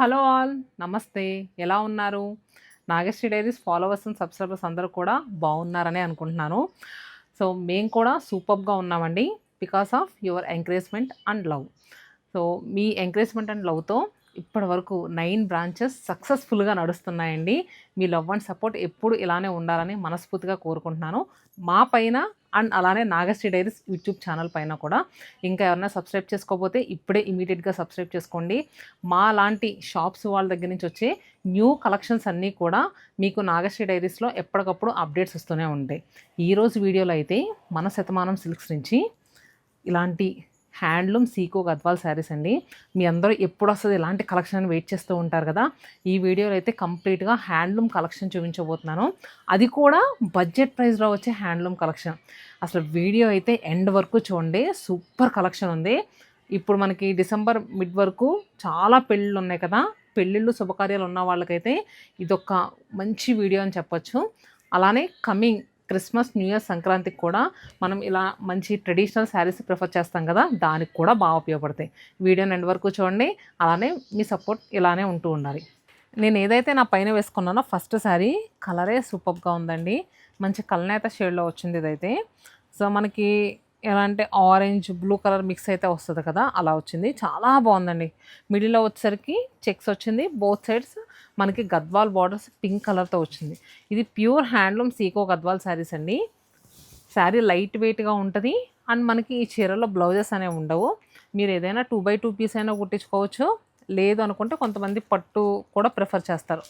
Hello all నమస్తే. ఎలా ఉన్నారు? Nagasri diaries followers and subscribers అందరూ కూడా బాగున్నారని అనుకుంటున్నాను. సో మేము కూడా సూపర్గా ఉన్నామండి because of your encouragement and love so me encouragement and లవ్తో ఇప్పటి వరకు నైన్ బ్రాంచెస్ సక్సెస్ఫుల్గా నడుస్తున్నాయండి. మీ లవ్ అండ్ సపోర్ట్ ఎప్పుడు ఇలానే ఉండాలని మనస్ఫూర్తిగా కోరుకుంటున్నాను. మా పైన అండ్ అలానే నాగశ్రీ డైరీస్ యూట్యూబ్ ఛానల్ పైన కూడా. ఇంకా ఎవరైనా సబ్స్క్రైబ్ చేసుకోకపోతే ఇప్పుడే ఇమీడియట్గా సబ్స్క్రైబ్ చేసుకోండి. మా లాంటి షాప్స్ వాళ్ళ దగ్గర నుంచి వచ్చే న్యూ కలెక్షన్స్ అన్నీ కూడా మీకు నాగశ్రీ డైరీస్లో ఎప్పటికప్పుడు అప్డేట్స్ వస్తూనే ఉంటాయి. ఈరోజు వీడియోలో అయితే మన శతమానం సిల్క్స్ నుంచి ఇలాంటి హ్యాండ్లూమ్ సీకో గద్వాల్ శారీస్ అండి. మీ అందరూ ఎప్పుడు వస్తుంది ఇలాంటి కలెక్షన్ అని వెయిట్ చేస్తూ ఉంటారు కదా ఈ వీడియోలో అయితే కంప్లీట్గా హ్యాండ్లూమ్ కలెక్షన్ చూపించబోతున్నాను. అది కూడా బడ్జెట్ ప్రైస్లో వచ్చే హ్యాండ్లూమ్ కలెక్షన్. అసలు వీడియో అయితే ఎండ్ వరకు చూడండి సూపర్ కలెక్షన్ ఉంది. ఇప్పుడు మనకి డిసెంబర్ మిడ్ వరకు చాలా పెళ్ళిళ్ళు ఉన్నాయి కదా పెళ్ళిళ్ళు శుభకార్యాలు ఉన్న వాళ్ళకైతే ఇదొక మంచి వీడియో అని చెప్పొచ్చు. అలానే కమింగ్ క్రిస్మస్ న్యూ ఇయర్ సంక్రాంతికి కూడా మనం ఇలా మంచి ట్రెడిషనల్ శారీస్ ప్రిఫర్ చేస్తాం కదా దానికి కూడా బాగా ఉపయోగపడతాయి. వీడియోని ఎండ్ వరకు చూడండి. అలానే మీ సపోర్ట్ ఇలానే ఉంటూ ఉండాలి. నేను ఏదైతే నా పైన వేసుకున్నానో ఫస్ట్ శారీ కలరే సూపర్గా ఉందండి. మంచి కలనేత షేడ్లో వచ్చింది ఇదైతే. సో మనకి ఎలా అంటే ఆరెంజ్ బ్లూ కలర్ మిక్స్ అయితే వస్తుంది కదా అలా వచ్చింది. చాలా బాగుందండి. మిడిల్లో వచ్చేసరికి చెక్స్ వచ్చింది. బోత్ సైడ్స్ మనకి గద్వాల్ బార్డర్స్ పింక్ కలర్తో వచ్చింది. ఇది pure handloom sico Gadwal saris అండి. శారీ లైట్ వెయిట్గా ఉంటుంది. అండ్ మనకి ఈ చీరలో బ్లౌజెస్ అనేవి ఉండవు. మీరు ఏదైనా టూ బై టూ పీస్ అయినా కుట్టించుకోవచ్చు. లేదు అనుకుంటే కొంతమంది పట్టు కూడా ప్రిఫర్ చేస్తారు.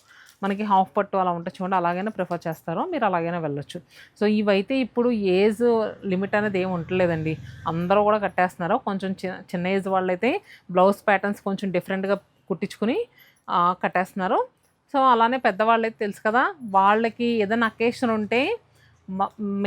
మనకి హాఫ్ పట్టు అలా ఉంటే చూడండి అలాగైనా ప్రిఫర్ చేస్తారో. మీరు అలాగైనా వెళ్ళొచ్చు. సో ఇవైతే ఇప్పుడు ఏజ్ లిమిట్ అనేది ఏమి ఉండలేదండి. అందరూ కూడా కట్టేస్తున్నారు. కొంచెం చిన్న చిన్న ఏజ్ వాళ్ళైతే బ్లౌజ్ ప్యాటర్న్స్ కొంచెం డిఫరెంట్గా కుట్టించుకుని కట్టేస్తున్నారు. సో అలానే పెద్దవాళ్ళైతే తెలుసు కదా వాళ్ళకి ఏదైనా అకేషన్ ఉంటే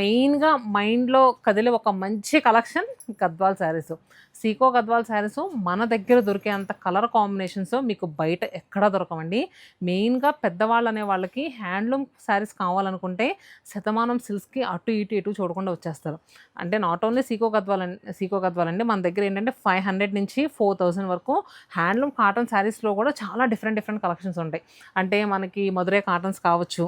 మెయిన్గా మైండ్లో కదిలే ఒక మంచి కలెక్షన్ గద్వాల్ శారీస్. సీకో గద్వాల్ శారీస్ మన దగ్గర దొరికేంత కలర్ కాంబినేషన్స్ మీకు బయట ఎక్కడ దొరకవండి. మెయిన్గా పెద్దవాళ్ళు అనే వాళ్ళకి హ్యాండ్లూమ్ శారీస్ కావాలనుకుంటే శతమానం సిల్క్స్కి అటు ఇటు ఇటు చూడకుండా వచ్చేస్తారు. అంటే not only sico Gadwal sico Gadwal అండి మన దగ్గర ఏంటంటే ఫైవ్ హండ్రెడ్ నుంచి ఫోర్ థౌజండ్ వరకు హ్యాండ్లూమ్ కాటన్ శారీస్లో కూడా చాలా డిఫరెంట్ డిఫరెంట్ కలెక్షన్స్ ఉంటాయి. అంటే మనకి మధురై కాటన్స్ కావచ్చు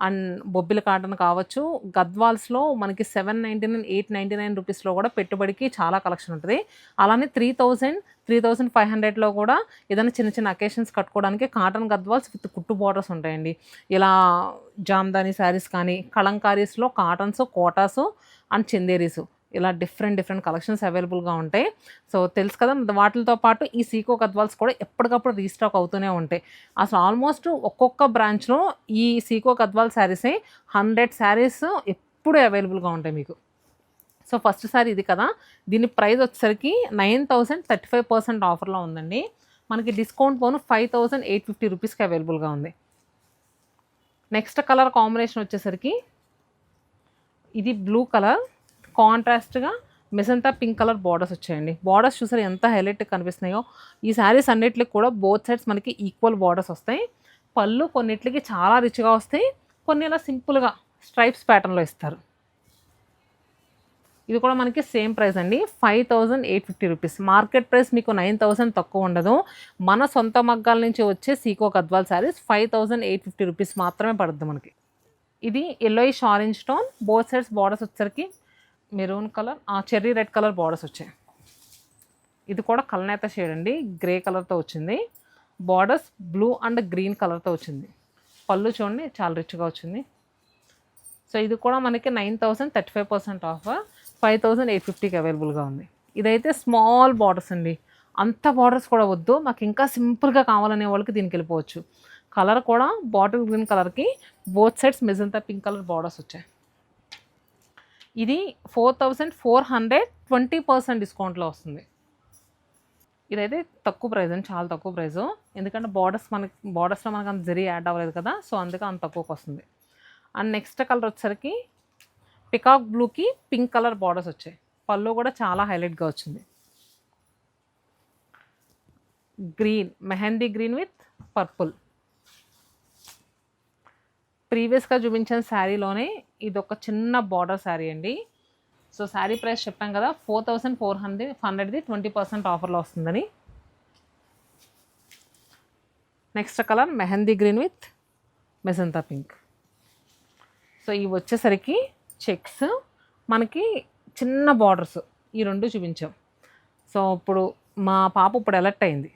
అండ్ బొబ్బిల కాటన్ కావచ్చు. గద్వాల్స్లో మనకి seven ninety nine eight ninety nine రూపీస్లో కూడా పెట్టుబడికి చాలా కలెక్షన్ ఉంటుంది. అలానే three thousand three thousand five హండ్రెడ్లో కూడా ఏదైనా చిన్న చిన్న అకేషన్స్ కట్టుకోవడానికి కాటన్ గద్వాల్స్ విత్ కుట్టు బార్డర్స్ ఉంటాయండి. ఇలా జామ్దాని శారీస్ కానీ కలంకారీస్లో కాటన్స్ కోటాస్ అండ్ చందేరీసు. ఇలా డిఫరెంట్ డిఫరెంట్ కలెక్షన్స్ అవైలబుల్గా ఉంటాయి. సో తెలుసు కదా వాటితో పాటు ఈ సీకో కద్వాల్స్ కూడా ఎప్పటికప్పుడు రీస్టాక్ అవుతూనే ఉంటాయి. అసలు ఆల్మోస్ట్ ఒక్కొక్క బ్రాంచ్లో ఈ సీకో కద్వాల్ శారీసే హండ్రెడ్ శారీస్ ఎప్పుడూ అవైలబుల్గా ఉంటాయి మీకు. సో ఫస్ట్ సారీ ఇది కదా దీని ప్రైస్ వచ్చేసరికి nine thousand thirty five percent ఆఫర్లో ఉందండి. మనకి డిస్కౌంట్ పోను ఫైవ్ థౌసండ్ ఎయిట్ ఫిఫ్టీ రూపీస్కి అవైలబుల్గా ఉంది. నెక్స్ట్ కలర్ కాంబినేషన్ వచ్చేసరికి ఇది బ్లూ కలర్ కాంట్రాస్ట్గా మెసంతా పింక్ కలర్ బార్డర్స్ వచ్చాయండి. బార్డర్స్ చూసారు ఎంత హైలైట్ కనిపిస్తున్నాయో? ఈ శారీస్ అన్నిటికి కూడా బోత్ సైడ్స్ మనకి ఈక్వల్ బార్డర్స్ వస్తాయి. పళ్ళు కొన్నిటికి చాలా రిచ్గా వస్తాయి. కొన్ని ఇలా సింపుల్గా స్ట్రైప్స్ ప్యాటర్న్లో ఇస్తారు. ఇది కూడా మనకి సేమ్ ప్రైస్ అండి. Five thousand eight fifty rupees market price మీకు నైన్ థౌసండ్ తక్కువ ఉండదు. మన సొంత మగ్గాల నుంచి వచ్చే Seeko Gadwal saris five thousand eight fifty rupees మాత్రమే పడుద్ది మనకి. ఇది yellowish orange tone both sides borders వచ్చేసరికి మెరూన్ కలర్ ఆ చెర్రీ రెడ్ కలర్ బార్డర్స్ వచ్చాయి. ఇది కూడా కలనేత షేడ్ అండి. గ్రే కలర్తో వచ్చింది. బార్డర్స్ బ్లూ అండ్ గ్రీన్ కలర్తో వచ్చింది. పళ్ళు చూడండి చాలా రిచ్గా వచ్చింది. సో ఇది కూడా మనకి nine thousand thirty five percent off five thousand eight ఫిఫ్టీకి అవైలబుల్గా ఉంది. ఇదైతే స్మాల్ బార్డర్స్ అండి. అంత బార్డర్స్ కూడా వద్దు. మాకు ఇంకా సింపుల్గా కావాలనే వాళ్ళకి దీనికి వెళ్ళిపోవచ్చు. కలర్ కూడా బాటిల్ గ్రీన్ కలర్కి both sides magenta pink colour borders వచ్చాయి. ఇది four thousand four hundred twenty percent డిస్కౌంట్లో వస్తుంది. ఇదైతే తక్కువ ప్రైస్ అండి చాలా తక్కువ ప్రైస్. ఎందుకంటే బార్డర్స్ మనకి బార్డర్స్లో మనకు అంత జరీ యాడ్ అవ్వలేదు కదా సో అందుకే అంత తక్కువకి వస్తుంది. అండ్ నెక్స్ట్ కలర్ వచ్చేసరికి పికాక్ బ్లూకి పింక్ కలర్ బార్డర్స్ వచ్చాయి. పళ్ళు కూడా చాలా హైలైట్గా వచ్చింది. Green mehndi green with purple ప్రీవియస్గా చూపించిన శారీలోనే ఇది ఒక చిన్న బార్డర్ శారీ అండి. సో శారీ ప్రైస్ చెప్పాం కదా ఫోర్ థౌసండ్ ఫోర్ హండ్రెడ్ హండ్రెడ్ది ట్వంటీ పర్సెంట్ ఆఫర్లో వస్తుందని. Next colour mehndi green with magenta pink. So ఇవి వచ్చేసరికి చెక్స్. మనకి చిన్న బార్డర్స్ ఈ రెండు చూపించాం. సో ఇప్పుడు మా పాప ఇప్పుడు ఎలర్ట్ అయింది.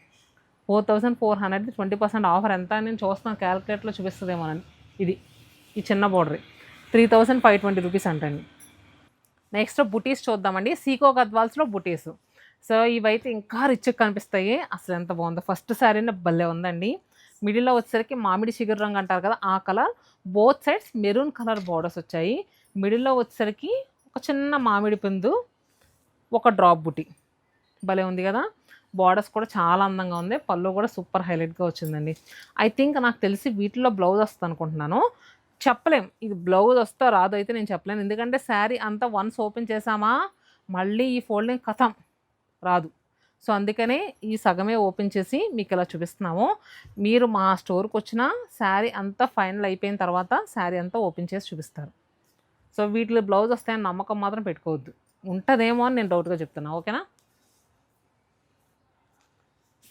Four thousand four hundred twenty percent offer ఎంత అని నేను చూస్తున్నాను క్యాలిక్యులేటర్లో చూపిస్తుందేమోనని. ఇది ఈ చిన్న border. Three thousand five twenty rupees అంటండి. నెక్స్ట్ బుటీస్ చూద్దామండి. సీకో గద్వాల్స్లో బుటీస్. సో ఇవైతే ఇంకా రిచ్గా కనిపిస్తాయి. అసలు ఎంత బాగుందో. ఫస్ట్ శారీనే భలే ఉందండి. మిడిల్లో వచ్చేసరికి మామిడి చిగురు రంగు అంటారు కదా ఆ colour. Both sides maroon colour borders వచ్చాయి. మిడిల్లో వచ్చేసరికి ఒక చిన్న మామిడి పిందు ఒక డ్రాప్ బుటీ. భలే ఉంది కదా. బార్డర్స్ కూడా చాలా అందంగా ఉంది. పళ్ళు కూడా సూపర్ హైలైట్గా వచ్చిందండి. ఐ థింక్ నాకు తెలిసి వీటిలో బ్లౌజ్ వస్తుంది అనుకుంటున్నాను. చెప్పలేం. ఇది బ్లౌజ్ వస్తా రాదు అయితే నేను చెప్పలేను. ఎందుకంటే శారీ అంతా వన్స్ ఓపెన్ చేసామా మళ్ళీ ఈ ఫోల్డింగ్ కథం రాదు. సో అందుకనే ఈ సగమే ఓపెన్ చేసి మీకు ఇలా చూపిస్తున్నాము. మీరు మా స్టోర్కి వచ్చిన శారీ అంతా ఫైనల్ అయిపోయిన తర్వాత శారీ అంతా ఓపెన్ చేసి చూపిస్తారు. సో వీటిలో బ్లౌజ్ వస్తాయని నమ్మకం మాత్రం పెట్టుకోవద్దు. ఉంటుందేమో అని నేను డౌట్గా చెప్తున్నా. ఓకేనా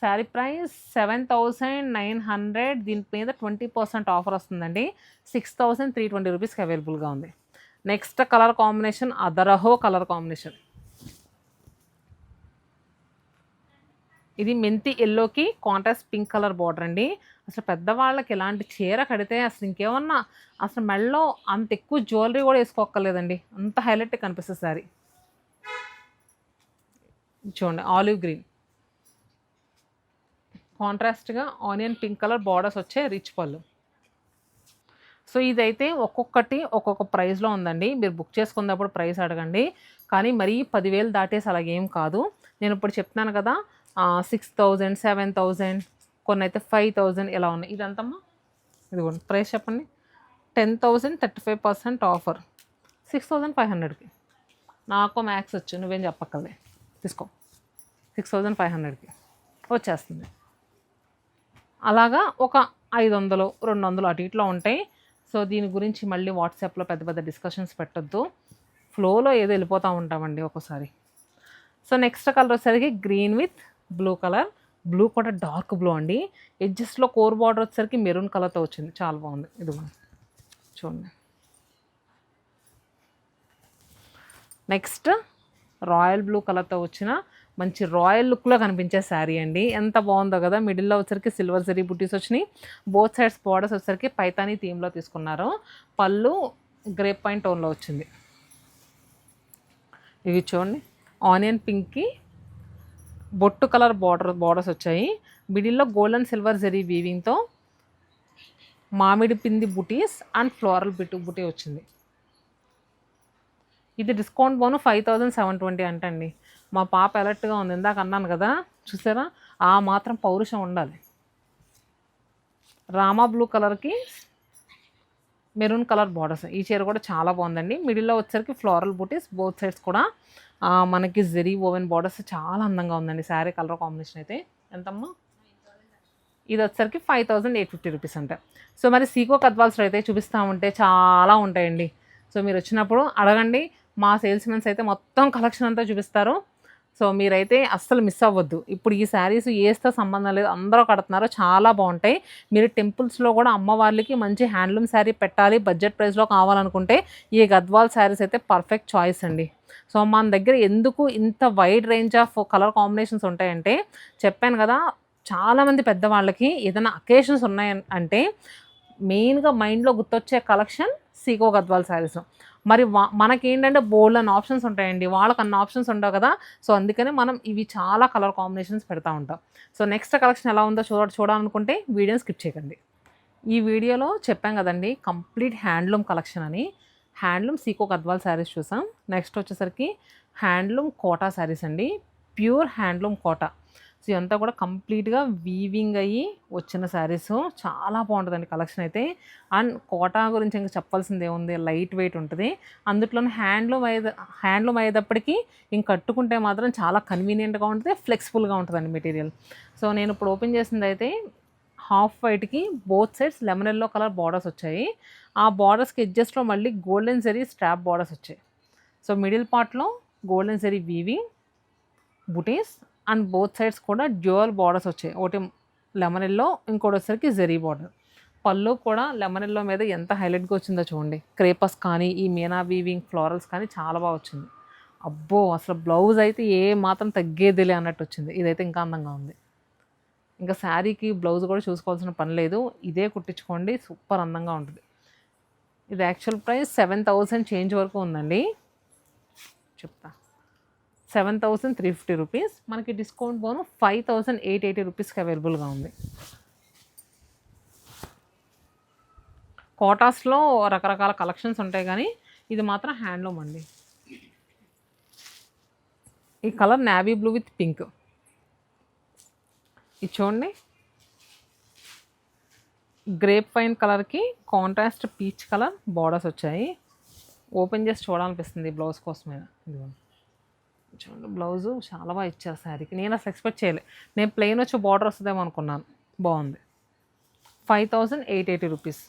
sari price seven thousand nine hundred. దీని మీద ట్వంటీ పర్సెంట్ ఆఫర్ వస్తుందండి. సిక్స్ థౌసండ్ త్రీ ట్వంటీ రూపీస్కి అవైలబుల్గా ఉంది. నెక్స్ట్ కలర్ కాంబినేషన్ అదరహో కలర్ కాంబినేషన్. ఇది మెంతి ఎల్లోకి కాంట్రాస్ట్ పింక్ కలర్ బార్డర్ అండి. అసలు పెద్దవాళ్ళకి ఇలాంటి చీర కడితే అసలు ఇంకేమన్నా అసలు మెళ్ళలో అంత ఎక్కువ జ్యువెలరీ కూడా వేసుకోక్కర్లేదండి. అంత హైలైట్ కనిపిస్తుంది సారీ చూడండి ఆలివ్ గ్రీన్. కాంట్రాస్ట్గా ఆనియన్ పింక్ కలర్ బార్డర్స్ వచ్చే రిచ్ పళ్ళు. సో ఇదైతే ఒక్కొక్కటి ఒక్కొక్క ప్రైస్లో ఉందండి. మీరు బుక్ చేసుకున్నప్పుడు ప్రైస్ అడగండి. కానీ మరీ పదివేలు దాటేసి అలాగేం కాదు. నేను ఇప్పుడు చెప్తున్నాను కదా సిక్స్ థౌజండ్ సెవెన్ థౌజండ్ కొన్ని అయితే ఫైవ్ థౌజండ్ ఇలా ఉన్నాయి. ఇదంతమ్మా? ఇదిగోండి ప్రైస్ చెప్పండి. Ten thousand thirty five percent offer. Six thousand five హండ్రెడ్కి. నాకు మ్యాక్స్ వచ్చు నువ్వేం చెప్పక్కర్లే. తీసుకో. సిక్స్ థౌజండ్ ఫైవ్ హండ్రెడ్కి. వచ్చేస్తుంది. అలాగా ఒక ఐదు వందలు రెండు వందలు అటు ఇట్లా ఉంటాయి. సో దీని గురించి మళ్ళీ వాట్సాప్లో పెద్ద పెద్ద డిస్కషన్స్ పెట్టొద్దు. ఫ్లోలో ఏదో వెళ్ళిపోతూ ఉంటామండి ఒక్కోసారి. సో నెక్స్ట్ కలర్ వచ్చేసరికి green with blue colour. Blue కూడా డార్క్ బ్లూ అండి. ఎడ్జస్ట్లో కోర్ బార్డర్ వచ్చేసరికి మెరూన్ కలర్తో వచ్చింది. చాలా బాగుంది. ఇది చూడండి. నెక్స్ట్ రాయల్ బ్లూ కలర్తో వచ్చిన మంచి రాయల్ లుక్లో కనిపించే శారీ అండి. ఎంత బాగుందో కదా మిడిల్లో వచ్చరికి సిల్వర్ జరీ బుటీస్ వచ్చినాయి. బోత్ సైడ్స్ బార్డర్స్ వచ్చరికి పైతానీ థీమ్లో తీసుకున్నారు. పళ్ళు గ్రేప్ పాయింట్ టోన్లో వచ్చింది. ఇవి చూడండి. ఆనియన్ పింక్కి బొట్టు కలర్ బార్డర్ బార్డర్స్ వచ్చాయి. మిడిల్లో గోల్డెన్ సిల్వర్ జరీ వీవింగ్తో మామిడి పింది బుటీస్ అండ్ ఫ్లోరల్ బిట్టు బుటీ వచ్చింది. ఇది డిస్కౌంట్ బోను ఫైవ్ థౌజండ్ సెవెన్ ట్వంటీ అంటండి. మా పాప అలర్ట్గా ఉంది ఇందాక అన్నాను కదా చూసారా? ఆ మాత్రం పౌరుషం ఉండాలి. రామా బ్లూ కలర్కి మెరూన్ కలర్ బార్డర్స్ ఈ చీర కూడా చాలా బాగుందండి. మిడిల్లో వచ్చేసరికి ఫ్లోరల్ బూటీస్ బోత్ సైడ్స్ కూడా మనకి జెరీ ఓవెన్ బార్డర్స్ చాలా అందంగా ఉందండి. శారీ కలర్ కాంబినేషన్ అయితే. ఎంతమ్మా? ఇది వచ్చేసరికి five thousand eight fifty rupees అంట. సో మరి సీకో కద్వాల్స్లో అయితే చూపిస్తూ ఉంటే చాలా ఉంటాయండి. సో మీరు వచ్చినప్పుడు అడగండి. మా సేల్స్మెన్స్ అయితే మొత్తం కలెక్షన్ అంతా చూపిస్తారు. సో మీరైతే అస్సలు మిస్ అవ్వద్దు. ఇప్పుడు ఈ శారీస్ ఏస్తో సంబంధం లేదు. అందరూ కడుతున్నారు. చాలా బాగుంటాయి. మీరు టెంపుల్స్లో కూడా అమ్మవార్లకి మంచి హ్యాండ్లూమ్ శారీ పెట్టాలి. బడ్జెట్ ప్రైస్లో కావాలనుకుంటే ఈ గద్వాల్ శారీస్ అయితే పర్ఫెక్ట్ చాయిస్ అండి. సో మన దగ్గర ఎందుకు ఇంత wide range of colour combinations ఉంటాయంటే చెప్పాను కదా చాలామంది పెద్దవాళ్ళకి ఏదైనా అకేషన్స్ ఉన్నాయంటే మెయిన్గా మైండ్లో గుర్తొచ్చే కలెక్షన్ సీకో గద్వాల్ శారీస్. మరి మనకేంటంటే బోల్డ్ అన్న ఆప్షన్స్ ఉంటాయండి. వాళ్ళకి అన్న ఆప్షన్స్ ఉండవు కదా. సో అందుకనే మనం ఇవి చాలా కలర్ కాంబినేషన్స్ పెడతా ఉంటాం. సో నెక్స్ట్ కలెక్షన్ ఎలా ఉందో చూడ చూడాలనుకుంటే వీడియోని స్కిప్ చేయకండి. ఈ వీడియోలో చెప్పాం కదండి కంప్లీట్ హ్యాండ్లూమ్ కలెక్షన్ అని. హ్యాండ్లూమ్ సీకో గద్వాల్ శారీస్ చూసాం. నెక్స్ట్ వచ్చేసరికి హ్యాండ్లూమ్ కోటా శారీస్ అండి. ప్యూర్ హ్యాండ్లూమ్ కోటా సో ఇదంతా కూడా కంప్లీట్గా వీవింగ్ అయ్యి వచ్చిన శారీస్ చాలా బాగుంటుందండి కలెక్షన్ అయితే. అండ్ కోటా గురించి ఇంకా చెప్పాల్సింది ఏముంది? లైట్ వెయిట్ ఉంటుంది. అందులోనే హ్యాండ్లూమ్ అయ్యే హ్యాండ్లూమ్ అయ్యేటప్పటికి ఇంక కట్టుకుంటే మాత్రం చాలా కన్వీనియంట్గా ఉంటుంది ఫ్లెక్సిబుల్గా ఉంటుందండి మెటీరియల్ సో నేను ఇప్పుడు ఓపెన్ చేసింది అయితే half వైట్కి both sides lemon yellow colour borders వచ్చాయి. ఆ బార్డర్స్కి ఎడ్జస్ట్లో మళ్ళీ గోల్డెన్ జరీ స్ట్రాప్ బార్డర్స్ వచ్చాయి. సో మిడిల్ పార్ట్లో golden zari weaving butis and both sides కూడా డ్యూయల్ బార్డర్స్ వచ్చాయి. ఒకటి లెమన్ ఎల్లో ఇంకోటి వచ్చేసరికి జెరీ బార్డర్. పళ్ళు కూడా లెమన్ ఎల్లో మీద ఎంత హైలైట్గా వచ్చిందో చూడండి. క్రేపస్ కానీ ఈ మీనా వీవింగ్ ఫ్లోరల్స్ కానీ చాలా బాగా వచ్చింది. అబ్బో అసలు బ్లౌజ్ అయితే ఏ మాత్రం తగ్గేదిలే అన్నట్టు వచ్చింది. ఇదైతే ఇంకా అందంగా ఉంది. ఇంకా శారీకి బ్లౌజ్ కూడా చూసుకోవాల్సిన పని లేదు. ఇదే కుట్టించుకోండి సూపర్ అందంగా ఉంటుంది. ఇది actual price seven thousand change వరకు ఉందండి. చెప్తా. Seven thousand three fifty rupees మనకి డిస్కౌంట్ బోను ఫైవ్ థౌసండ్ ఎయిట్ ఎయిటీ రూపీస్కి అవైలబుల్గా ఉంది. కోటాస్లో రకరకాల కలెక్షన్స్ ఉంటాయి కానీ ఇది మాత్రం హ్యాండ్లూమ్ అండి. ఈ colour navy blue with pink ఇది చూడండి. గ్రేప్ వైన్ కలర్కి కాంట్రాస్ట్ పీచ్ కలర్ బార్డర్స్ వచ్చాయి. ఓపెన్ చేసి చూడాలనిపిస్తుంది బ్లౌజ్ కోసమే ఇదిగోండి చూడండి బ్లౌజు చాలా బాగా ఇచ్చారు శారీకి నేను అసలు ఎక్స్పెక్ట్ చేయలే. నేను ప్లెయిన్ వచ్చి బార్డర్ వస్తుందేమో అనుకున్నాను. బాగుంది. Five thousand eight eighty rupees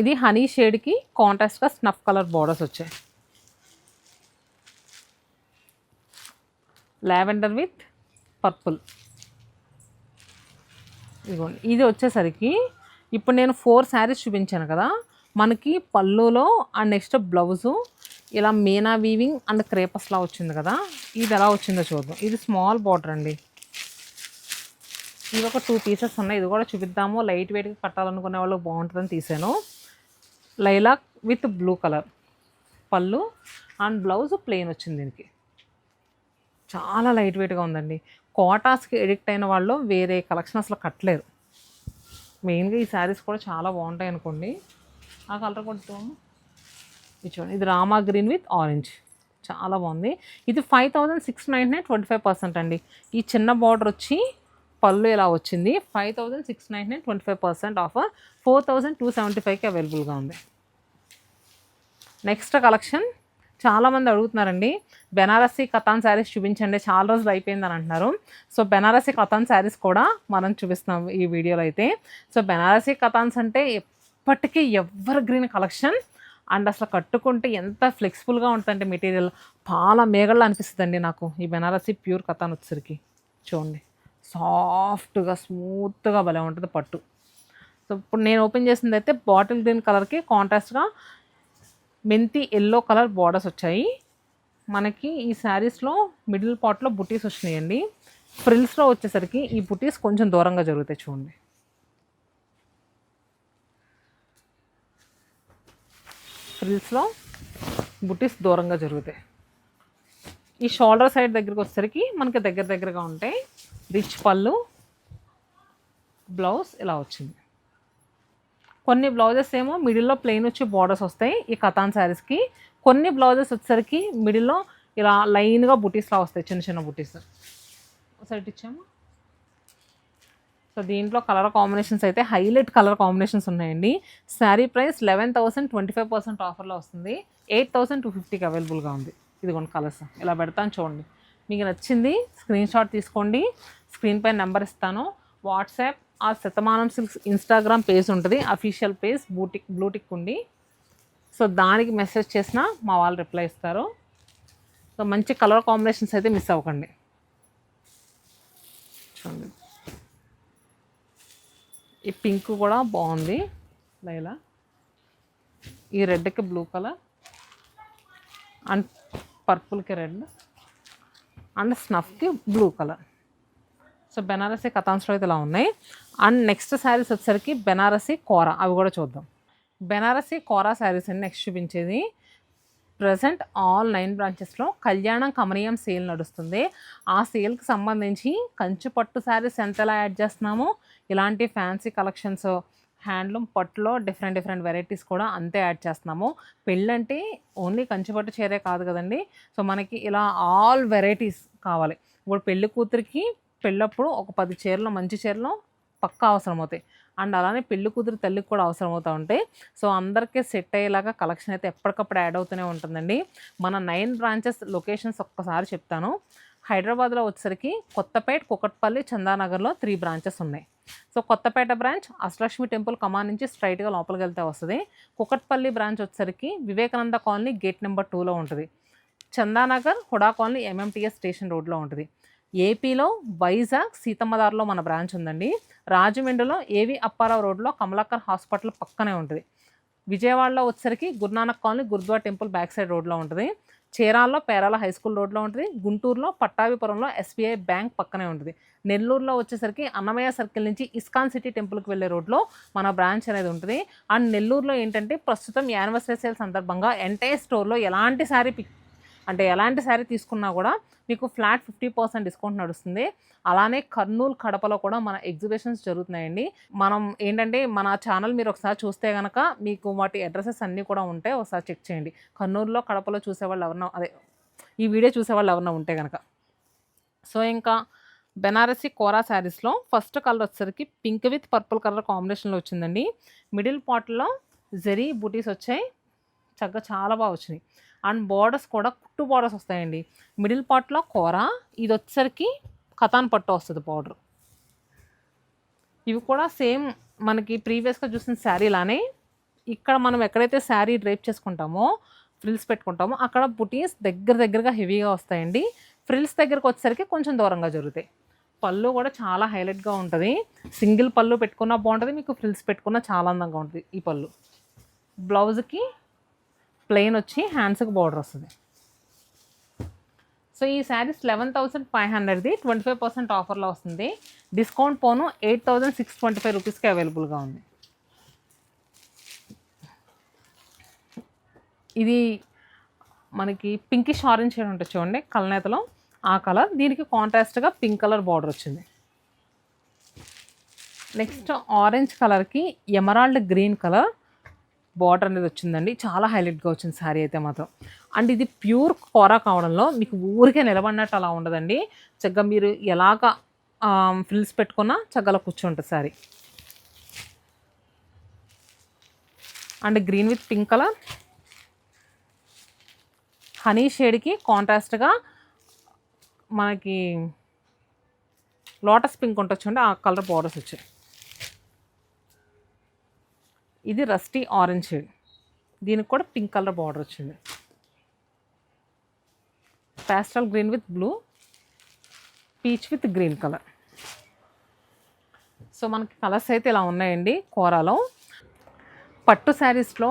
ఇది హనీ షేడ్కి కాంట్రాస్ట్గా స్నఫ్ కలర్ బార్డర్స్ వచ్చాయి. లావెండర్ విత్ పర్పుల్ ఇదిగోండి ఇది వచ్చేసరికి ఇప్పుడు నేను ఫోర్ శారీస్ చూపించాను కదా. మనకి పళ్ళులో అండ్ నెక్స్ట్ బ్లౌజు ఇలా మీనా వీవింగ్ అండ్ క్రేపస్లా వచ్చింది కదా ఇది ఎలా వచ్చిందో చూద్దాం. ఇది స్మాల్ బార్డర్ అండి. ఇది ఒక టూ పీసెస్ ఉన్నాయి. ఇది కూడా చూపిద్దాము. లైట్ వెయిట్గా కట్టాలనుకునే వాళ్ళు బాగుంటుందని తీసాను. లైలాక్ విత్ బ్లూ కలర్ పళ్ళు అండ్ బ్లౌజ్ ప్లెయిన్ వచ్చింది దీనికి. చాలా లైట్ వెయిట్గా ఉందండి. కోటాస్కి ఎడిక్ట్ అయిన వాళ్ళు వేరే కలెక్షన్ అసలు కట్టలేరు. మెయిన్గా ఈ శారీస్ కూడా చాలా బాగుంటాయి అనుకోండి. ఆ కలర్ కొడుతాము ఇది చూడండి ఇది రామా గ్రీన్ విత్ ఆరెంజ్. చాలా బాగుంది. ఇది five thousand six nine nine twenty five percent అండి. ఈ చిన్న బార్డర్ వచ్చి పళ్ళు ఇలా వచ్చింది. Five thousand six nine nine twenty five percent offer four thousand two seventy ఫైవ్కి అవైలబుల్గా ఉంది. నెక్స్ట్ కలెక్షన్ చాలామంది అడుగుతున్నారండి బెనారసీ కథాన్ శారీస్ చూపించండి చాలా రోజులు అయిపోయిందని అంటున్నారు. సో బెనారసీ కథాన్ శారీస్ కూడా మనం చూపిస్తున్నాం ఈ వీడియోలో అయితే. సో బెనారసీ కథాన్స్ అంటే ఇప్పటికీ ఎవర్ గ్రీన్ కలెక్షన్ అండ్ అసలు కట్టుకుంటే ఎంత ఫ్లెక్సిబుల్గా ఉంటుందంటే మెటీరియల్ చాలా మేఘల్లో అనిపిస్తుందండి నాకు. ఈ బెనారసీ ప్యూర్ కథాన్ వచ్చేసరికి చూడండి సాఫ్ట్గా స్మూత్గా భలే ఉంటుంది పట్టు. సో ఇప్పుడు నేను ఓపెన్ చేసింది అయితే బాటిల్ గ్రీన్ కలర్కి కాంట్రాస్ట్గా మెంతి ఎల్లో కలర్ బార్డర్స్ వచ్చాయి. మనకి ఈ శారీస్లో మిడిల్ పార్ట్లో బుటీస్ వచ్చినాయండి. ఫ్రిల్స్లో వచ్చేసరికి ఈ బుటీస్ కొంచెం దూరంగా జరుగుతాయి చూడండి. ఫ్రిల్స్లో బుటీస్ దూరంగా జరుగుతాయి. ఈ షోల్డర్ సైడ్ దగ్గరికి వచ్చేసరికి మనకి దగ్గర దగ్గరగా ఉంటాయి. రిచ్ పళ్ళు బ్లౌజ్ ఇలా వచ్చింది. కొన్ని బ్లౌజెస్ ఏమో మిడిల్లో ప్లెయిన్ వచ్చి బార్డర్స్ వస్తాయి. ఈ కథాన్ శారీస్కి కొన్ని బ్లౌజెస్ వచ్చేసరికి మిడిల్లో ఇలా లైన్గా బుటీస్లా వస్తాయి చిన్న చిన్న బుటీస్. ఒకసారి ఇచ్చాము. సో దీంట్లో కలర్ కాంబినేషన్స్ అయితే హైలైట్ కలర్ కాంబినేషన్స్ ఉన్నాయండి. Sari price eleven thousand twenty five percent ఆఫర్లో వస్తుంది. ఎయిట్ థౌసండ్ టూ ఫిఫ్టీకి అవైలబుల్గా ఉంది. ఇదిగోండి కలర్స్. ఇలా పెడతాను చూడండి. మీకు నచ్చింది స్క్రీన్ షాట్ తీసుకోండి. స్క్రీన్ పై నెంబర్ ఇస్తాను. వాట్సాప్ ఆ శతమానం సిల్క్స్ ఇన్స్టాగ్రామ్ పేజ్ ఉంటుంది. Official page boutique blue tick ఉండి సో దానికి మెసేజ్ చేసినా మా వాళ్ళు రిప్లై ఇస్తారు. సో మంచి కలర్ కాంబినేషన్స్ అయితే మిస్ అవ్వకండి. చూడండి. ఈ పింక్ కూడా బాగుంది. లైలా. ఈ రెడ్కి బ్లూ కలర్ అండ్ పర్పుల్కి రెడ్. అండ్ స్నఫ్కి బ్లూ కలర్ సో బెనారసీ కథాన్స్లో అయితే ఇలా ఉన్నాయి. అండ్ నెక్స్ట్ శారీస్ వచ్చేసరికి బెనారసీ కోరా. అవి కూడా చూద్దాం. బెనారసీ కోరా శారీస్ అని నెక్స్ట్ చూపించేది. ప్రజెంట్ ఆల్ నైన్ బ్రాంచెస్లో కళ్యాణం కమనీయం సేల్ నడుస్తుంది. ఆ సేల్కి సంబంధించి కంచు పట్టు శారీస్ ఎంత ఎలా యాడ్ చేస్తున్నామో? ఇలాంటి ఫ్యాన్సీ కలెక్షన్స్ హ్యాండ్లూమ్ పట్టులో డిఫరెంట్ డిఫరెంట్ వెరైటీస్ కూడా అంతే యాడ్ చేస్తున్నాము. పెళ్ళంటే ఓన్లీ కంచిపట్టు చీరే కాదు కదండి. సో మనకి ఇలా ఆల్ వెరైటీస్ కావాలి. ఇప్పుడు పెళ్ళి కూతురికి పెళ్ళప్పుడు ఒక పది చీరలు మంచి చీరలు పక్కా అవసరం అవుతాయి. అండ్ అలానే పెళ్ళి కూతురు తల్లికి కూడా అవసరం అవుతూ ఉంటాయి. సో అందరికీ సెట్ అయ్యేలాగా కలెక్షన్ అయితే ఎప్పటికప్పుడు యాడ్ అవుతూనే ఉంటుందండి. మన నైన్ బ్రాంచెస్ లొకేషన్స్ ఒక్కసారి చెప్తాను. హైదరాబాద్లో వచ్చేసరికి కొత్తపేట కుకట్పల్లి చందానగర్లో త్రీ బ్రాంచెస్ ఉన్నాయి. So Kothapet branch Ashtalakshmi temple కమాన్ నుంచి స్ట్రైట్గా లోపలికి వెళ్తే వస్తుంది. కుకట్పల్లి బ్రాంచ్ వచ్చేసరికి వివేకానంద కాలనీ గేట్ నెంబర్ టూలో ఉంటుంది. Chandanagar HUDA colony MMTS station రోడ్లో ఉంటుంది. ఏపీలో వైజాగ్ సీతమ్మదారులో మన బ్రాంచ్ ఉందండి. రాజమండ్రిలో ఏవి అప్పారావు రోడ్లో కమలాకర్ హాస్పిటల్ పక్కనే ఉంటుంది. విజయవాడలో వచ్చేసరికి Guru Nanak colony Gurudwara temple back side రోడ్లో ఉంటుంది. చీరాల్లో పేరాల హై స్కూల్ రోడ్లో ఉంటుంది. గుంటూరులో పట్టాభిపురంలో ఎస్బీఐ బ్యాంక్ పక్కనే ఉంటుంది. నెల్లూరులో వచ్చేసరికి అన్నమయ్య సర్కిల్ నుంచి ఇస్కాన్ సిటీ టెంపుల్కి వెళ్ళే రోడ్లో మన బ్రాంచ్ అనేది ఉంటుంది. అండ్ నెల్లూరులో ఏంటంటే ప్రస్తుతం యానివర్సరీ సేల్ సందర్భంగా ఎంటైర్ స్టోర్లో ఎలాంటి సారీ పిక్ అంటే ఎలాంటి శారీ తీసుకున్నా కూడా మీకు ఫ్లాట్ ఫిఫ్టీ పర్సెంట్ డిస్కౌంట్ నడుస్తుంది. అలానే కర్నూలు కడపలో కూడా మన ఎగ్జిబిషన్స్ జరుగుతున్నాయండి. మనం ఏంటంటే మన ఛానల్ మీరు ఒకసారి చూస్తే కనుక మీకు వాటి అడ్రసెస్ అన్నీ కూడా ఉంటాయి ఒకసారి చెక్ చేయండి. కర్నూలులో కడపలో చూసేవాళ్ళు ఎవరన్నా అదే ఈ వీడియో చూసేవాళ్ళు ఎవరన్నా ఉంటే కనుక సో ఇంకా బెనారసి కోరా శారీస్లో ఫస్ట్ కలర్ వచ్చేసరికి పింక్ విత్ పర్పుల్ కలర్ కాంబినేషన్లో వచ్చిందండి. మిడిల్ పార్ట్లో జెరీ బూటీస్ వచ్చాయి. చక్కగా చాలా బాగా వచ్చినాయి. అండ్ బార్డర్స్ కూడా కుట్టు బార్డర్స్ వస్తాయండి. మిడిల్ పార్ట్లో కూర ఇది వచ్చేసరికి కథాన్ పట్టు వస్తుంది బార్డర్. ఇవి కూడా సేమ్ మనకి ప్రీవియస్గా చూసిన శారీ లానే. ఇక్కడ మనం ఎక్కడైతే శారీ డ్రైప్ చేసుకుంటామో ఫ్రిల్స్ పెట్టుకుంటామో అక్కడ బుటీస్ దగ్గర దగ్గరగా హెవీగా వస్తాయండి. ఫ్రిల్స్ దగ్గరకు వచ్చేసరికి కొంచెం దూరంగా జరుగుతాయి. పళ్ళు కూడా చాలా హైలైట్గా ఉంటుంది. సింగిల్ పళ్ళు పెట్టుకున్నా బాగుంటుంది మీకు ఫ్రిల్స్ పెట్టుకున్నా చాలా అందంగా ఉంటుంది ఈ పళ్ళు. బ్లౌజ్కి ప్లెయిన్ వచ్చి హ్యాండ్స్కి బార్డర్ వస్తుంది. సో ఈ శారీస్ లెవెన్ థౌసండ్ ఫైవ్ హండ్రెడ్ది ట్వంటీ ఫైవ్ పర్సెంట్ ఆఫర్లో వస్తుంది. డిస్కౌంట్ పోను eight thousand six twenty five రూపీస్కి అవైలబుల్గా ఉంది. ఇది మనకి పింకిష్ ఆరెంజ్ షేడ్ ఉంటుంది చూడండి కలనేతలో ఆ కలర్. దీనికి కాంట్రాస్ట్గా పింక్ కలర్ బార్డర్ వచ్చింది. నెక్స్ట్ ఆరెంజ్ కలర్కి ఎమరాల్డ్ గ్రీన్ కలర్ బార్డర్ అనేది వచ్చిందండి. చాలా హైలైట్గా వచ్చింది శారీ అయితే మాత్రం. అండ్ ఇది ప్యూర్ కోరా కావడంలో మీకు ఊరికే నిలబడినట్టు అలా ఉండదండి. చక్కగా మీరు ఎలాగ ఫిల్స్ పెట్టుకున్నా చక్కగా కూర్చుంటుంది sari and green with pink colour. Honey షేడ్కి కాంట్రాస్ట్గా మనకి లోటస్ పింక్ ఉంటుంది చూడండి ఆ కలర్ బార్డర్స్ వచ్చాయి. ఇది రస్టీ ఆరెంజ్. దీనికి కూడా పింక్ కలర్ బార్డర్ వచ్చింది. Pastel green with blue peach with green colour so మనకి కలర్స్ అయితే ఇలా ఉన్నాయండి కోరాలో. పట్టు శారీస్లో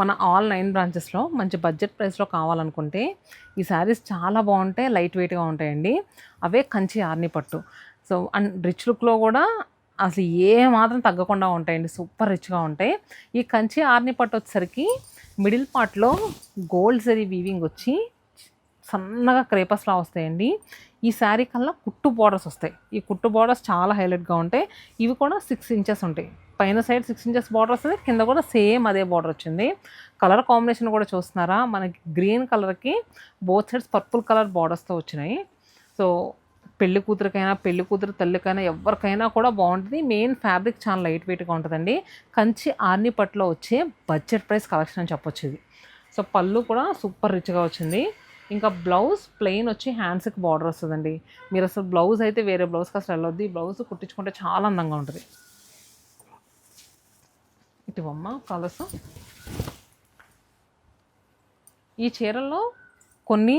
మన ఆల్ నైన్ బ్రాంచెస్లో మంచి బడ్జెట్ ప్రైస్లో కావాలనుకుంటే ఈ శారీస్ చాలా బాగుంటాయి లైట్ వెయిట్గా ఉంటాయండి. అవే కంచి ఆర్ని పట్టు. సో అండ్ రిచ్ లుక్లో కూడా అసలు ఏ మాత్రం తగ్గకుండా ఉంటాయండి. సూపర్ రిచ్గా ఉంటాయి. ఈ కంచి ఆర్ని పట్టు వచ్చేసరికి మిడిల్ పార్ట్లో గోల్డ్ జరీ వీవింగ్ వచ్చి సన్నగా క్రేపస్లా వస్తాయండి. ఈ శారీ కల్లా కుట్టు బార్డర్స్ వస్తాయి. ఈ కుట్టు బార్డర్స్ చాలా హైలైట్గా ఉంటాయి. ఇవి కూడా సిక్స్ ఇంచెస్ ఉంటాయి. పైన సైడ్ సిక్స్ ఇంచెస్ బార్డర్ వస్తుంది కింద కూడా సేమ్ అదే బార్డర్ వచ్చింది. కలర్ కాంబినేషన్ కూడా చూస్తున్నారా? మనకి గ్రీన్ కలర్కి బోత్ సైడ్స్ పర్పుల్ కలర్ బార్డర్స్తో వచ్చినాయి. సో పెళ్ళి కూతురికైనా పెళ్ళి కూతురు తల్లికైనా ఎవరికైనా కూడా బాగుంటుంది. మెయిన్ ఫ్యాబ్రిక్ చాలా లైట్ వెయిట్గా ఉంటుందండి. కంచి ఆర్ని పట్టులో వచ్చే బడ్జెట్ ప్రైస్ కలెక్షన్ అని చెప్పొచ్చు ఇది. సో పళ్ళు కూడా సూపర్ రిచ్గా వచ్చింది. ఇంకా బ్లౌజ్ ప్లెయిన్ వచ్చి హ్యాండ్స్కి బార్డర్ వస్తుందండి. మీరు అసలు బ్లౌజ్ అయితే వేరే బ్లౌజ్కి అసలు వెళ్ళొద్దు. ఈ బ్లౌజ్ కుట్టించుకుంటే చాలా అందంగా ఉంటుంది. ఇటువమ్మ కలర్స్ ఈ చీరల్లో కొన్ని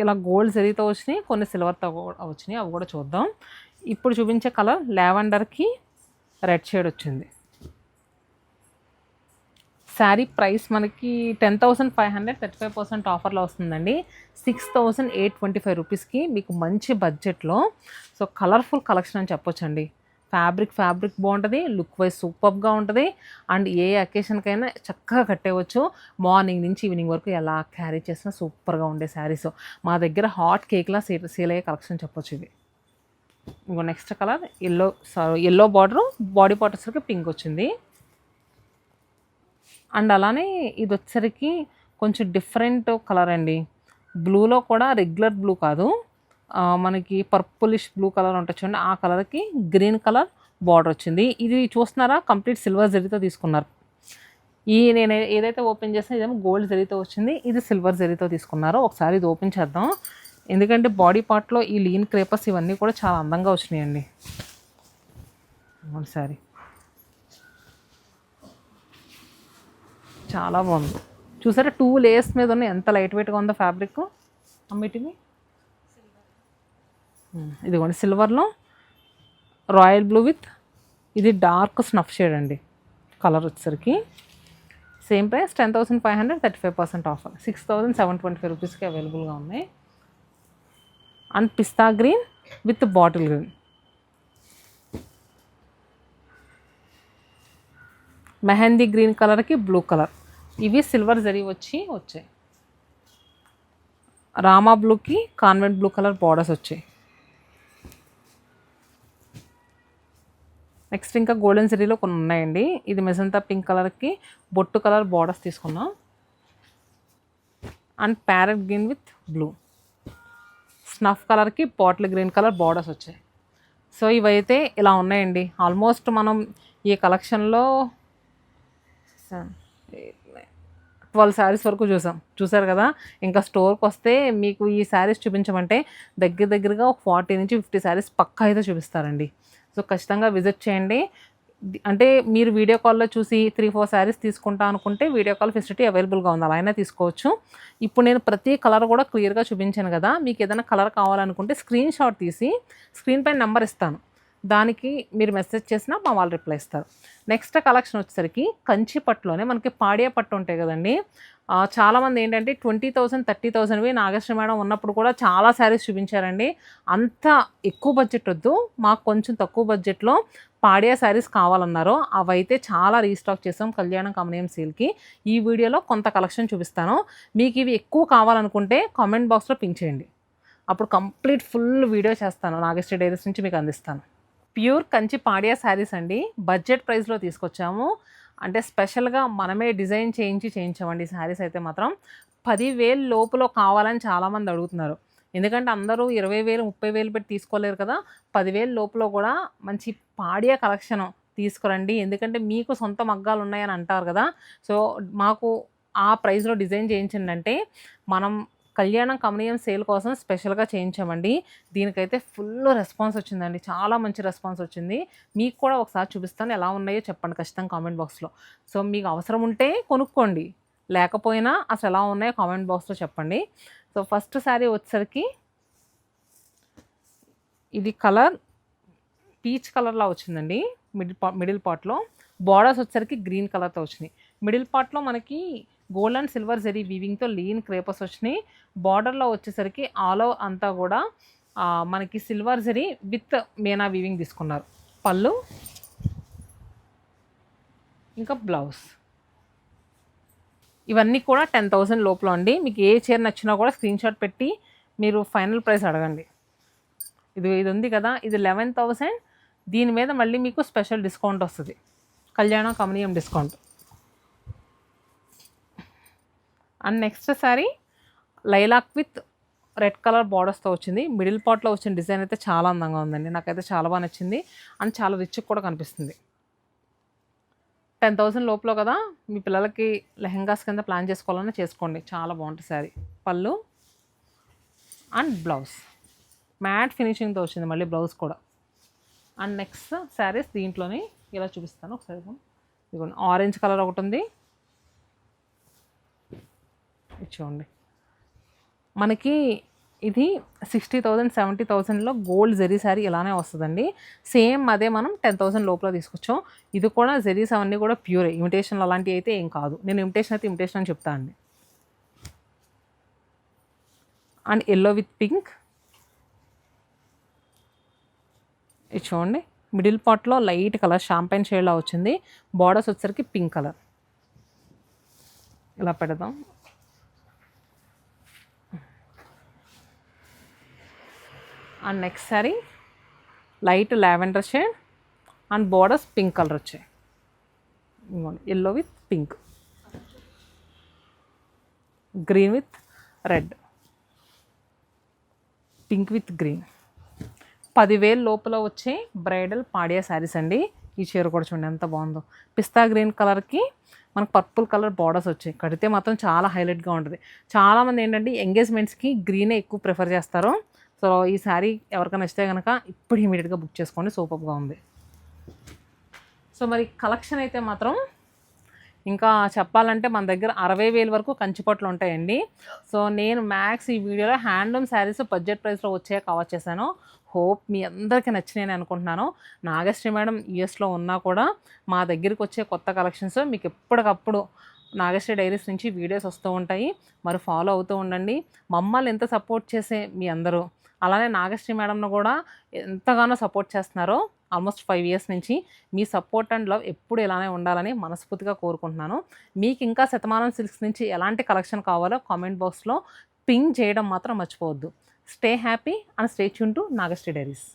ఇలా గోల్డ్ జరీతో వచ్చినాయి కొన్ని సిల్వర్తో వచ్చినాయి అవి కూడా చూద్దాం. ఇప్పుడు చూపించే కలర్ లావెండర్కి రెడ్ షేడ్ వచ్చింది. శారీ ప్రైస్ మనకి ten thousand five hundred thirty five percent ఆఫర్లో వస్తుందండి. Six thousand eight twenty five రూపీస్కి మీకు మంచి బడ్జెట్లో సో కలర్ఫుల్ కలెక్షన్ అని చెప్పొచ్చండి. ఫ్యాబ్రిక్ ఫ్యాబ్రిక్ బాగుంటుంది లుక్ వైజ్ సూపర్గా ఉంటుంది. అండ్ ఏ అకేషన్కైనా చక్కగా కట్టేవచ్చు మార్నింగ్ నుంచి ఈవినింగ్ వరకు ఎలా క్యారీ చేసినా సూపర్గా ఉండే శారీస్. మా దగ్గర హాట్ కేక్లా సేల్ సేల్ అయ్యే కలెక్షన్ చెప్పొచ్చు ఇవి. ఇంకో next colour yellow yellow border body పార్టర్స్కి pink వచ్చింది. అండ్ అలానే ఇది వచ్చేసరికి కొంచెం డిఫరెంట్ కలర్ అండి. బ్లూలో కూడా రెగ్యులర్ బ్లూ కాదు. మనకి పర్పులిష్ బ్లూ కలర్ ఉంటుంది చూడండి ఆ కలర్కి గ్రీన్ కలర్ బార్డర్ వచ్చింది. ఇది చూస్తున్నారా? కంప్లీట్ సిల్వర్ జరీతో తీసుకున్నారు. ఈ నేను ఏదైతే ఓపెన్ చేసినా ఇదేమో గోల్డ్ జరీతో వచ్చింది. ఇది సిల్వర్ జరీతో తీసుకున్నారు. ఒకసారి ఇది ఓపెన్ చేద్దాం. ఎందుకంటే బాడీ పార్ట్లో ఈ లీన్ క్రేపర్స్ ఇవన్నీ కూడా చాలా అందంగా వచ్చినాయండి. ఒకసారి చాలా బాగుంది. చూసారా? టూ లేయర్స్ మీద ఉన్న ఎంత లైట్ వెయిట్గా ఉందో ఫ్యాబ్రిక్ అమ్మిటివి. ఇదిగోండి సిల్వర్లో రాయల్ బ్లూ విత్ ఇది డార్క్ స్నఫ్ షేడ్ అండి. కలర్ వచ్చేసరికి same price ten thousand five hundred thirty five percent offer. Six thousand seven twenty five రూపీస్కి అవైలబుల్గా ఉన్నాయి. And pista green with bottle green. Mehndi green కలర్కి బ్లూ కలర్. ఇవి silver zari వచ్చి వచ్చాయి. రామా బ్లూకి కాన్వెంట్ బ్లూ కలర్ బార్డర్స్ వచ్చాయి. నెక్స్ట్ ఇంకా గోల్డెన్ సిటీలో కొన్ని ఉన్నాయండి. ఇది మెజంతా పింక్ కలర్కి బొట్టు కలర్ బార్డర్స్ తీసుకున్నాం and parrot green with blue. Snuff కలర్కి బాటిల్ గ్రీన్ కలర్ బార్డర్స్ వచ్చాయి. సో ఇవైతే ఇలా ఉన్నాయండి. ఆల్మోస్ట్ మనం ఈ కలెక్షన్లో ట్వెల్వ్ శారీస్ వరకు చూసాం. చూసారు కదా? ఇంకా స్టోర్కి వస్తే మీకు ఈ శారీస్ చూపించమంటే దగ్గర దగ్గరగా ఒక ఫార్టీ నుంచి ఫిఫ్టీ శారీస్ పక్కా అయితే చూపిస్తారండి. సో ఖచ్చితంగా విజిట్ చేయండి. అంటే మీరు వీడియో కాల్లో చూసి త్రీ ఫోర్ శారీస్ తీసుకుంటా అనుకుంటే వీడియో కాల్ ఫెసిలిటీ అవైలబుల్గా ఉంది. అలా అయినా తీసుకోవచ్చు. ఇప్పుడు నేను ప్రతి కలర్ కూడా క్లియర్గా చూపించాను కదా. మీకు ఏదైనా కలర్ కావాలనుకుంటే స్క్రీన్ షాట్ తీసి స్క్రీన్ పైన నెంబర్ ఇస్తాను. దానికి మీరు మెసేజ్ చేసినా మా వాళ్ళు రిప్లై ఇస్తారు. నెక్స్ట్ కలెక్షన్ వచ్చేసరికి కంచి పట్టులోనే మనకి పాడియా పట్టు ఉంటాయి కదండి. చాలామంది ఏంటంటే ట్వంటీ థౌసండ్ థర్టీ థౌసండ్వి నాగేశ్వర మేడం ఉన్నప్పుడు కూడా చాలా శారీస్ చూపించారండి. అంత ఎక్కువ బడ్జెట్ వద్దు మాకు కొంచెం తక్కువ బడ్జెట్లో పాడియా శారీస్ కావాలన్నారు. అవైతే చాలా రీస్టాక్ చేసాం కళ్యాణం కమనీయం సేల్కి. ఈ వీడియోలో కొంత కలెక్షన్ చూపిస్తాను. మీకు ఇవి ఎక్కువ కావాలనుకుంటే కామెంట్ బాక్స్లో పింక్ చేయండి. అప్పుడు కంప్లీట్ ఫుల్ వీడియో చేస్తాను. నాగేశ్వర డైరీస్ నుంచి మీకు అందిస్తాను. ప్యూర్ కంచి పాడియా శారీస్ అండి. బడ్జెట్ ప్రైస్లో తీసుకొచ్చాము. అంటే స్పెషల్గా మనమే డిజైన్ చేయించి చేయించామండి శారీస్ అయితే మాత్రం. పదివేలు లోపల కావాలని చాలామంది అడుగుతున్నారు. ఎందుకంటే అందరూ ఇరవై వేలు ముప్పై వేలు పెట్టి తీసుకోలేరు కదా. పదివేలు లోపల కూడా మంచి పాడియా కలెక్షన్ తీసుకురండి. ఎందుకంటే మీకు సొంత మగ్గాలు ఉన్నాయని అంటారు కదా. సో మాకు ఆ ప్రైస్లో డిజైన్ చేయించండి అంటే మనం కళ్యాణం కమనీయం సేల్ కోసం స్పెషల్గా చేయించామండి. దీనికైతే ఫుల్ రెస్పాన్స్ వచ్చిందండి. చాలా మంచి రెస్పాన్స్ వచ్చింది. మీకు కూడా ఒకసారి చూపిస్తాను ఎలా ఉన్నాయో చెప్పండి ఖచ్చితంగా కామెంట్ బాక్స్లో. సో మీకు అవసరం ఉంటే కొనుక్కోండి. లేకపోయినా అసలు ఎలా ఉన్నాయో కామెంట్ బాక్స్లో చెప్పండి. సో ఫస్ట్ శారీ వచ్చేసరికి ఇది కలర్ పీచ్ కలర్లా వచ్చిందండి. మిడిల్ పా మిడిల్ పార్ట్లో. బార్డర్స్ వచ్చేసరికి గ్రీన్ కలర్తో వచ్చినాయి. మిడిల్ పార్ట్లో మనకి గోల్డ్ అండ్ సిల్వర్ జరీ వీవింగ్తో లీన్ క్రేపర్స్ వచ్చినాయి. బార్డర్లో వచ్చేసరికి ఆల్ ఓవర్ అంతా కూడా మనకి silver zari with meena weaving తీసుకున్నారు. పళ్ళు ఇంకా బ్లౌజ్ ఇవన్నీ కూడా టెన్ థౌసండ్ లోపల అండి. మీకు ఏ చీర నచ్చినా కూడా స్క్రీన్ షాట్ పెట్టి మీరు ఫైనల్ ప్రైస్ అడగండి. ఇది ఇది ఉంది కదా ఇది లెవెన్ థౌసండ్ దీని మీద మళ్ళీ మీకు స్పెషల్ డిస్కౌంట్ వస్తుంది. Kalyana Kamaneeyam discount and next sari lilac with red colour బార్డర్స్తో వచ్చింది. మిడిల్ పార్ట్లో వచ్చిన డిజైన్ అయితే చాలా అందంగా ఉందండి. నాకైతే చాలా బాగా నచ్చింది. అండ్ చాలా రిచ్ కూడా కనిపిస్తుంది. టెన్ థౌసండ్ లోపల కదా మీ పిల్లలకి లెహంగాస్ కింద ప్లాన్ చేసుకోవాలన్నా చేసుకోండి. చాలా బాగుంటుంది శారీ. పళ్ళు అండ్ బ్లౌజ్ మ్యాట్ ఫినిషింగ్తో వచ్చింది మళ్ళీ బ్లౌజ్ కూడా. అండ్ నెక్స్ట్ శారీస్ దీంట్లోని ఇలా చూపిస్తాను. ఒకసారి ఇదిగోండి. ఆరెంజ్ కలర్ ఒకటి ఉంది. చూడండి. మనకి ఇది సిక్స్టీ థౌజండ్ సెవెంటీ థౌజండ్లో గోల్డ్ జరీ శారీ ఇలానే వస్తుందండి. సేమ్ అదే మనం టెన్ థౌసండ్ లోపల తీసుకొచ్చాం. ఇది కూడా జెరీస్ అవన్నీ కూడా ప్యూరే ఇమిటేషన్ అలాంటివి అయితే ఏం కాదు. నేను ఇమిటేషన్ అయితే ఇమిటేషన్ అని చెప్తా అండి. అండ్ ఎల్లో విత్ పింక్ ఇది చూడండి. మిడిల్ పార్ట్లో లైట్ కలర్ షాంపైన్ షేడ్లా వచ్చింది. బార్డర్స్ వచ్చేసరికి పింక్ కలర్ ఇలా పెడదాం. And next sari light lavender shade and borders pink colour వచ్చాయి yellow with pink green with red pink with green పదివేల లోపల వచ్చే బ్రైడల్ పాడియా శారీస్ అండి. ఈ చీర కూడా చూడండి ఎంత బాగుందో. పిస్తా గ్రీన్ కలర్కి మనకు పర్పుల్ కలర్ బార్డర్స్ వచ్చాయి. కడితే మాత్రం చాలా హైలైట్గా ఉంటుంది. చాలామంది ఏంటంటే ఎంగేజ్మెంట్స్కి గ్రీనే ఎక్కువ ప్రిఫర్ చేస్తారు. సో ఈ శారీ ఎవరికైనా ఇస్తే కనుక ఇప్పుడు ఇమీడియట్గా బుక్ చేసుకోండి. సూపర్గా ఉంది. సో మరి కలెక్షన్ అయితే మాత్రం ఇంకా చెప్పాలంటే మన దగ్గర అరవై వేల వరకు కంచిపట్లు ఉంటాయండి. సో నేను మ్యాక్స్ ఈ వీడియోలో హ్యాండ్లూమ్ శారీస్ బడ్జెట్ ప్రైస్లో వచ్చే కవర్ చేశాను హోప్ మీ అందరికీ నచ్చినాయని అనుకుంటున్నాను. నాగశ్రీ మేడం యూఎస్లో ఉన్నా కూడా మా దగ్గరికి వచ్చే కొత్త కలెక్షన్స్ మీకు ఎప్పటికప్పుడు నాగశ్రీ డైరీస్ నుంచి వీడియోస్ వస్తూ ఉంటాయి. మరి ఫాలో అవుతూ ఉండండి. మమ్మల్ని ఎంత సపోర్ట్ చేసే మీ అందరూ అలానే నాగశ్రీ మేడంను కూడా ఎంతగానో సపోర్ట్ చేస్తున్నారో ఆల్మోస్ట్ ఫైవ్ ఇయర్స్ నుంచి. మీ సపోర్ట్ అండ్ లవ్ ఎప్పుడు ఇలానే ఉండాలని మనస్ఫూర్తిగా కోరుకుంటున్నాను. మీకు ఇంకా శతమానం సిల్క్స్ నుంచి ఎలాంటి కలెక్షన్ కావాలో కామెంట్ బాక్స్లో పింగ్ చేయడం మాత్రం మర్చిపోవద్దు. Stay happy and stay tune to Nagasri diaries.